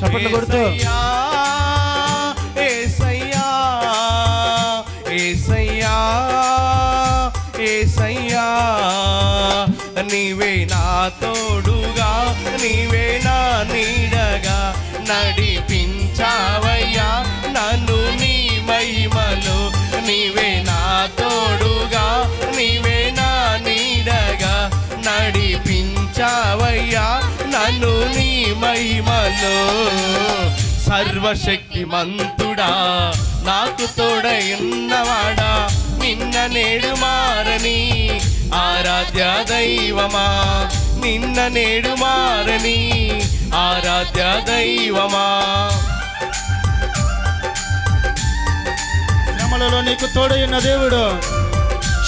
చప్పట్లు కొడుతూ. ఏసయ్యా ఏసయ్యా ఏసయ్యా నీవే నా తోడుగా మహిమలో సర్వశక్తి మంతుడా నాకు తోడయున్నవాడా నిన్న నేడు మారని ఆరాధ్య దైవమా నిన్న నేడు మారని ఆరాధ్య దైవమా. శ్రమలలో నీకు తోడైన దేవుడు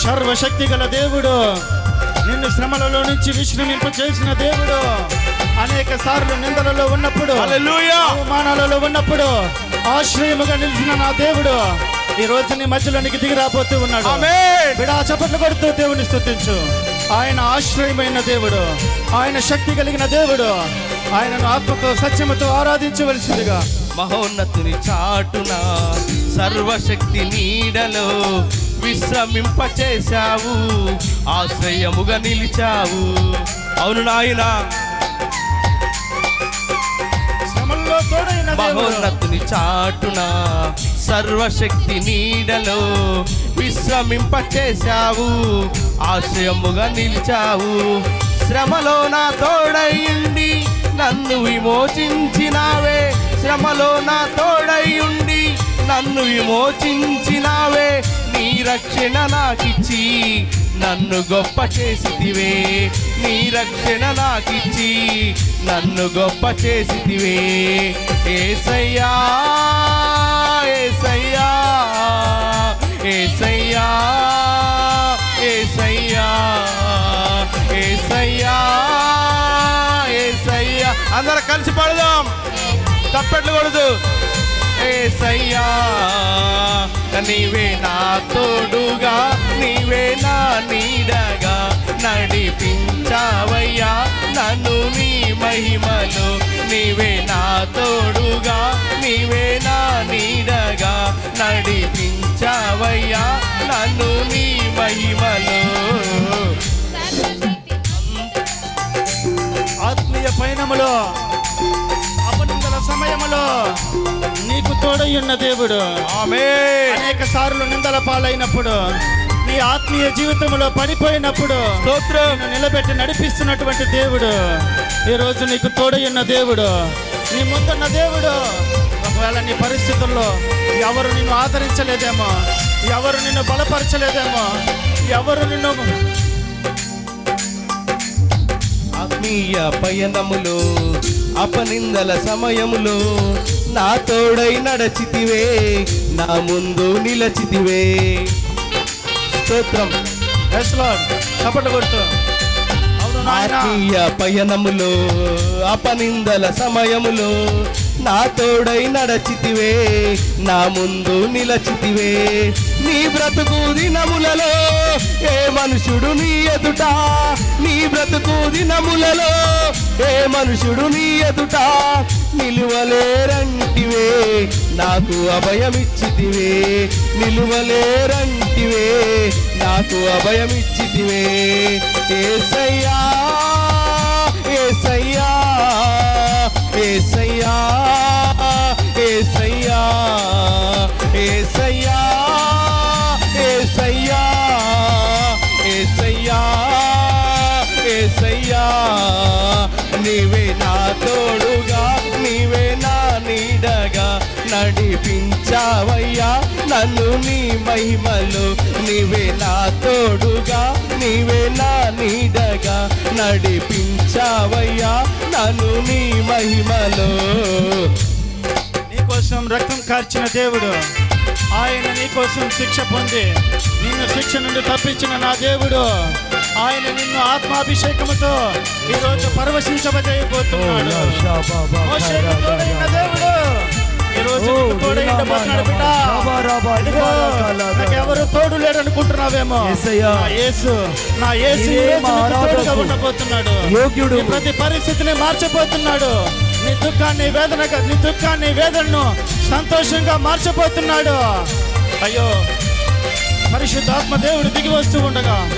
సర్వశక్తి గల దేవుడు నిన్ను శ్రమలలో నుంచి విశ్రమింప చేసిన దేవుడు. అనేక సార్లు నిందలలో ఉన్నప్పుడు అవమానాలలో ఉన్నప్పుడు ఆశ్రయముగా నిలిచిన నా దేవుడు ఈ రోజు నీ మధ్యలోనికి దిగి రాబోతూ ఉన్నాడు. బిడా చప్పట్లు కొడుతూ దేవుని స్తుతించు. ఆయన ఆశ్రయమైన దేవుడు ఆయన శక్తి కలిగిన దేవుడు ఆయనను ఆత్మతో సత్యముతో ఆరాధించవలసిందిగా. మహోన్నతుని చాటున సర్వశక్తి నీడలో విశ్రమింపచేశావు ఆశ్రయముగా నిలిచావు. అవును నాయనా. మహోన్నతుని చాటున సర్వశక్తి నీడలో విశ్రమింపచేశావు ఆశ్రయముగా నిలిచావు. శ్రమలో నా తోడయుండి నన్ను విమోచించినావే. శ్రమలో నా తోడయుండి నన్ను విమోచించినావే. నీ రక్షణ నాకిచ్చి నన్ను గొప్ప చేసితివే నీ రక్షణ నాకిచ్చి నన్ను గొప్ప చేసితివే. ఏసయ్యా ఏసయ్యా ఏసయ్యా ఏసయ్యా ఏసయ్యా ఏసయ్యా. అందరం కలిసి పడదాం. తప్పెట్లు కొడదు. ఏసయ్యా నీవే నా తోడుగా నీవే నా నీడగా నీ మహిమలో నీవే నా తోడుగా నీవే నా నీడగా నడిపించావయ్యా. నన్ను నీ మహిమలో ఆత్మీయ పయనములో అపనిందల సమయములో నీకు తోడయ్యున్న దేవుడు. ఆమేన్. అనేక సార్లు నిందల పాలైనప్పుడు నీ ఆత్మీయ జీవితంలో పడిపోయినప్పుడు స్తోత్రం. నిలబెట్టి నడిపిస్తున్నటువంటి దేవుడు. ఈ రోజు నీకు తోడయ్యున్న దేవుడు. నీ ముందున్న దేవుడు. ఒకవేళ నీ పరిస్థితుల్లో ఎవరు నిన్ను ఆదరించలేదేమో ఎవరు నిన్ను బలపరచలేదేమో ఎవరు నిన్ను ఆత్మీయ పయనములో అపనిందల సమయములో నా తోడై నడచితివే నా ముందు నిలచితివే. స్తోత్రం. ఎస్ లార్డ్ చప్పట్లు కొడుతూ. అవును ఆత్మీయ పయనములో అపనిందల సమయములో నా తోడై నడచితివే నా ముందు నిలచితివే. నీ బ్రతుకు దినములలో ఏ మనుషుడు నీ ఎదుట? నీ బ్రతుకు దినములలో ఏ మనుషుడు నీ ఎదుట? నిలువలేరంటివే నాకు అభయమిచ్చితివే. నిలువలేరంటివే నాకు అభయమిచ్చితివే. ఏసయ్యా ఏసయ్యా. ఏసయ్యా నీ మహిమలు నీవే నా తోడుగా నీవే నా నీడగా నడిపించావయ్యా నన్ను నీ మహిమలో నీకోసం రక్తం కార్చిన దేవుడు ఆయన నీకోసం శిక్ష పొంది నిన్ను శిక్ష నుండి తప్పించిన నా దేవుడు ఆయన నిన్ను ఆత్మాభిషేకముతో ఈరోజు పరవశించబోతున్నాడు తోడైన దేవుడు ఈరోజు నీకు తోడై ఉండబోతున్నాడు బిడ్డ. ఎవరు తోడు లేరు అనుకుంటున్నావేమో యేసయ్యా. నా యేసు యేసు తోడుగా ఆరాధకు ఉండబోతున్నాడు. యోగ్యుడు. ప్రతి పరిస్థితిని మార్చబోతున్నాడు. నీ దుఃఖాన్ని వేదనగా నీ దుఃఖాన్ని వేదనను సంతోషంగా మార్చబోతున్నాడు. అయ్యో పరిశుద్ధాత్మ దేవుడు దిగి వస్తూ ఉండగా.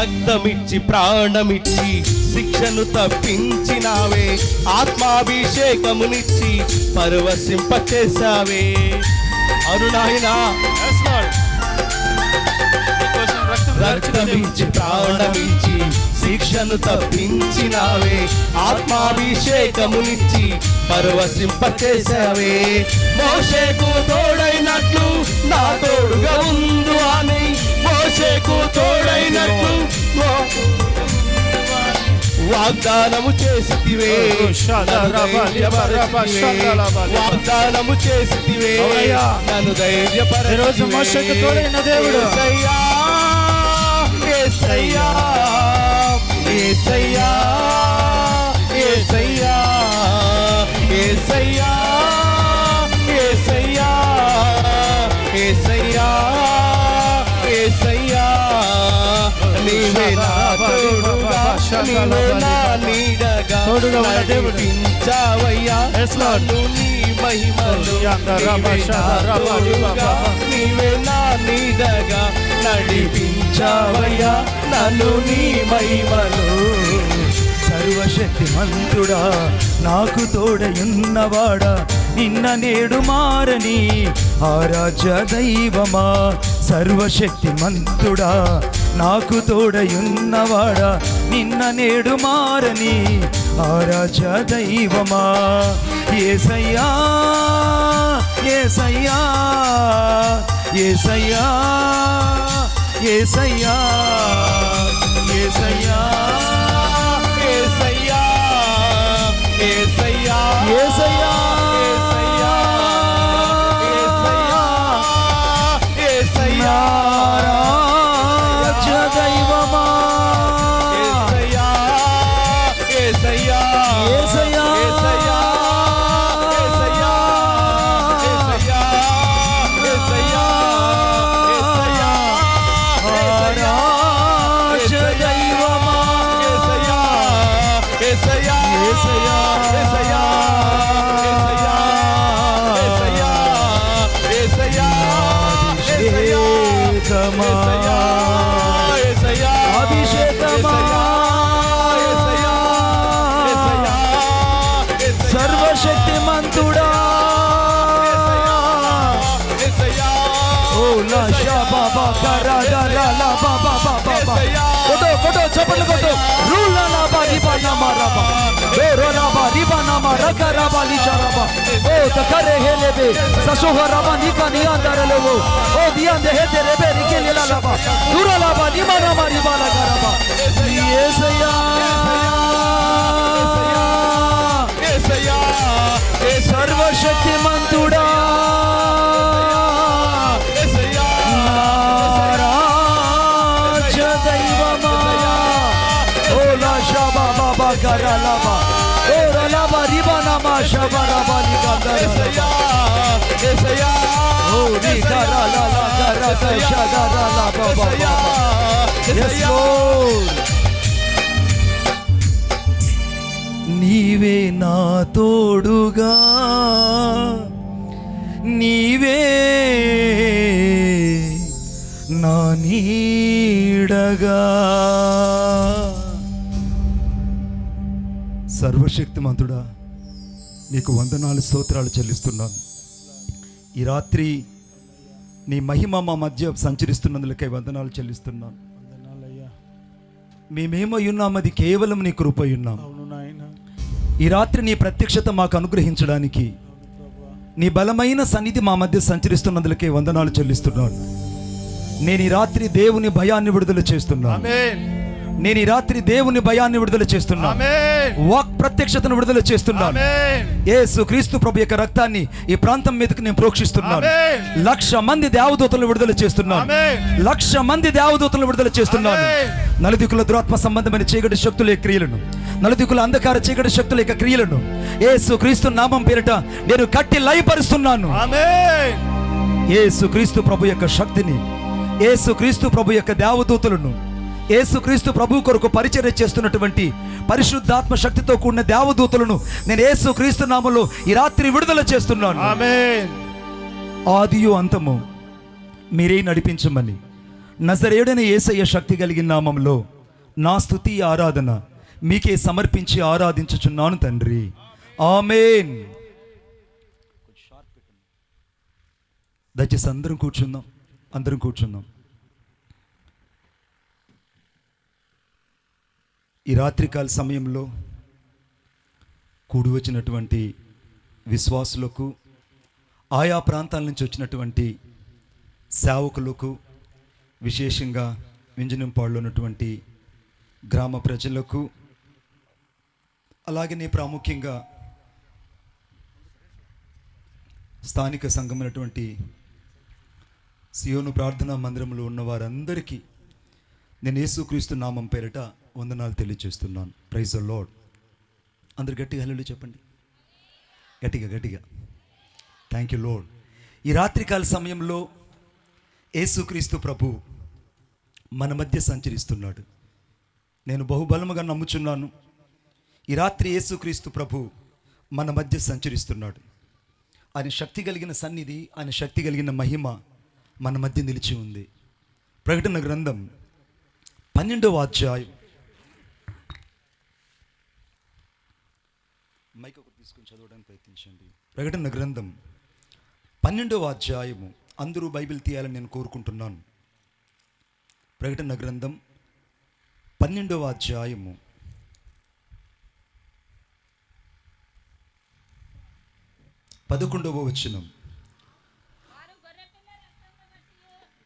రక్తమిచ్చి ప్రాణమిచ్చి శిక్షను తప్పించినావే. ఆత్మాభిషేకమునిచ్చి పరవశింపచేశావే. అరుణాయనా. శిక్షను తప్పించినావే. ఆత్మాభిషేకమునిచ్చి పరవశింపచేశావే. మోషేకు తోడైనట్లు నా తోడుగా ఉండు అని మోషేకు తోడైనట్లు వాగ్దానము చేసివే వాగ్దానము చేసివే నన్ను ధైర్య రోజు మోసకు తోడైన దేవుడు. సయ్యా సయ్యా సయ్యా సయ్యా నీడగా. నడిపించావయ్యా. నీ మహిమలో నీవే నా నీడగా నడిపించావయ్యా. నన్ను నీ మహిమలో సర్వశక్తి మంతుడా నాకు తోడయున్నవాడా నిన్న నేడు మారని ఆరాధ్య దైవమా సర్వశక్తి మంతుడా నాకు తోడయున్నవాడా? నిన్న నేడు మారని ఆరాజ దైవమా? ఏసయ్యా ఏసయ్యా ఏసయ్యా ఏసయ్యా ఏసయ్యా ఏసయ్యా ఏసయ్యా ఏసయ్యా. Samaya. ali şaraba O takare hele be Sasoha raba nika ni andare levo O diyan de hete rebe rike lila laba Dura laba nima nama riba la garaba Yesaya Yesaya Sarva shakti mantuda Naraja daivama Ola shaba baba garalaba నీవే నా తోడుగా నీవే నా నీడగా. సర్వశక్తిమంతుడా నీకు వందనాలు స్తోత్రాలు చెల్లిస్తున్నాను. ఈ రాత్రి నీ మహిమ మా మధ్య సంచరిస్తున్నందులకై వందనాలు చెల్లిస్తున్నాను. మేమేమై ఉన్నాం అది కేవలం నీ కృపై ఉన్నాం ఈ రాత్రి నీ ప్రత్యక్షత మాకు అనుగ్రహించడానికి నీ బలమైన సన్నిధి మా మధ్య సంచరిస్తున్నందులకే వందనాలు చెల్లిస్తున్నాను. నేను ఈ రాత్రి దేవుని భయాన్ని విడుదల చేస్తున్నాను. నేను ఈ రాత్రి దేవుని భయాన్ని విడుదల చేస్తున్నాను. వాక్ ప్రత్యక్షతను విడుదల చేస్తున్నాను. యేసు క్రీస్తు ప్రభు యొక్క రక్తాన్ని ఈ ప్రాంతం మీదకి నేను ప్రోక్షిస్తున్నాను. లక్ష మంది దేవదూతలను విడుదల చేస్తున్నాను. లక్ష మంది దేవదూతలను విడుదల చేస్తున్నాను. నలుదికుల దురాత్మ సంబంధమైన చీకటి శక్తుల క్రియలను నలుదికుల అంధకార చీకటి శక్తుల యొక్క క్రియలను యేసు క్రీస్తు నామం పేరిట నేను కట్టి లయపరుస్తున్నాను. యేసు క్రీస్తు ప్రభు యొక్క శక్తిని యేసు క్రీస్తు ప్రభు యొక్క దేవదూతలను యేసుక్రీస్తు ప్రభు కొరకు పరిచర్య చేస్తున్నటువంటి పరిశుద్ధాత్మ శక్తితో కూడిన దేవదూతలను నేను యేసుక్రీస్తు నామములో ఈ రాత్రి విడుదల చేస్తున్నాను. ఆదియు అంతము మీరే నడిపించమని నజరేడన ఏసయ్య శక్తి కలిగిన నామంలో నా స్తుతి ఆరాధన మీకే సమర్పించి ఆరాధించుచున్నాను తండ్రి. ఆమేన్. దయచేసి అందరం కూర్చుందాం. అందరం కూర్చుందాం. ఈ రాత్రికాల సమయంలో కూడి వచ్చినటువంటి విశ్వాసులకు ఆయా ప్రాంతాల నుంచి వచ్చినటువంటి సేవకులకు విశేషంగా వింజనంపాడులో ఉన్నటువంటి గ్రామ ప్రజలకు అలాగనే ప్రాముఖ్యంగా స్థానిక సంఘమైనటువంటి సియోను ప్రార్థనా మందిరంలో ఉన్న వారందరికీ నేను యేసుక్రీస్తు నామం పేరిట వందనాలు తెలియజేస్తున్నాను. ప్రైజ్ లోడ్ అందరు గట్టిగా హలో చెప్పండి. గట్టిగా గట్టిగా. థ్యాంక్ యూ లోడ్ ఈ రాత్రికాల సమయంలో యేసుక్రీస్తు ప్రభు మన మధ్య సంచరిస్తున్నాడు. నేను బహుబలముగా నమ్ముచున్నాను. ఈ రాత్రి యేసుక్రీస్తు ప్రభు మన మధ్య సంచరిస్తున్నాడు. ఆయన శక్తి కలిగిన సన్నిధి ఆయన శక్తి కలిగిన మహిమ మన మధ్య నిలిచి ఉంది. ప్రకటన గ్రంథం పన్నెండవ అధ్యాయం. మైక్ ఒకటి తీసుకొని చదవడానికి ప్రయత్నించండి. ప్రకటన గ్రంథం పన్నెండవ అధ్యాయము. అందరూ బైబిల్ తీయాలని నేను కోరుకుంటున్నాను. ప్రకటన గ్రంథం పన్నెండవ అధ్యాయము. పదకొండవ వచనం.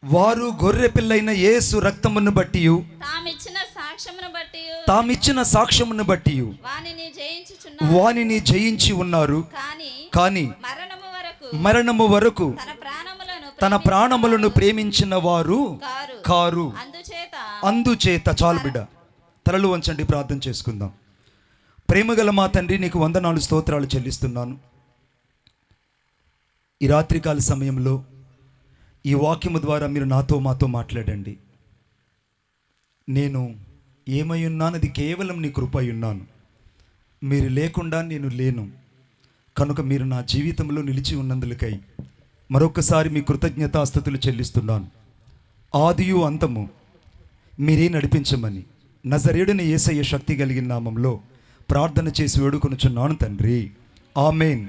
వారు గొర్రె పిల్లైన యేసు రక్తమును బట్టి సాక్ష్యమును బట్టి తామిచ్చిన సాక్ష్యమును బట్టి వానిని వానిని జయించి ఉన్నారు. కాని కానీ మరణము వరకు మరణము వరకు తన ప్రాణములను తన ప్రాణములను ప్రేమించిన వారు కారు. కారు. అందుచేత అందుచేత చాలు బిడ్డ. తలలు వంచండి ప్రార్థన చేసుకుందాం. ప్రేమగల మా తండ్రి నీకు వందనాలు స్తోత్రాలు చెల్లిస్తున్నాను. ఈ రాత్రికాల సమయంలో ఈ వాక్యము ద్వారా మీరు నాతో మాతో మాట్లాడండి. నేను ఏమై ఉన్నానది కేవలం నీ కృప ఉన్నాను మీరు లేకుండా నేను లేను. కనుక మీరు నా జీవితంలో నిలిచి ఉన్నందులకై మరొకసారి మీ కృతజ్ఞతాస్థుతులు చెల్లిస్తున్నాను. ఆదియు అంతము మీరే నడిపించమని నజరేడుని ఏసయ్య శక్తి కలిగిన నామంలో ప్రార్థన చేసి వేడుకొనుచున్నాను తండ్రి. ఆమెన్.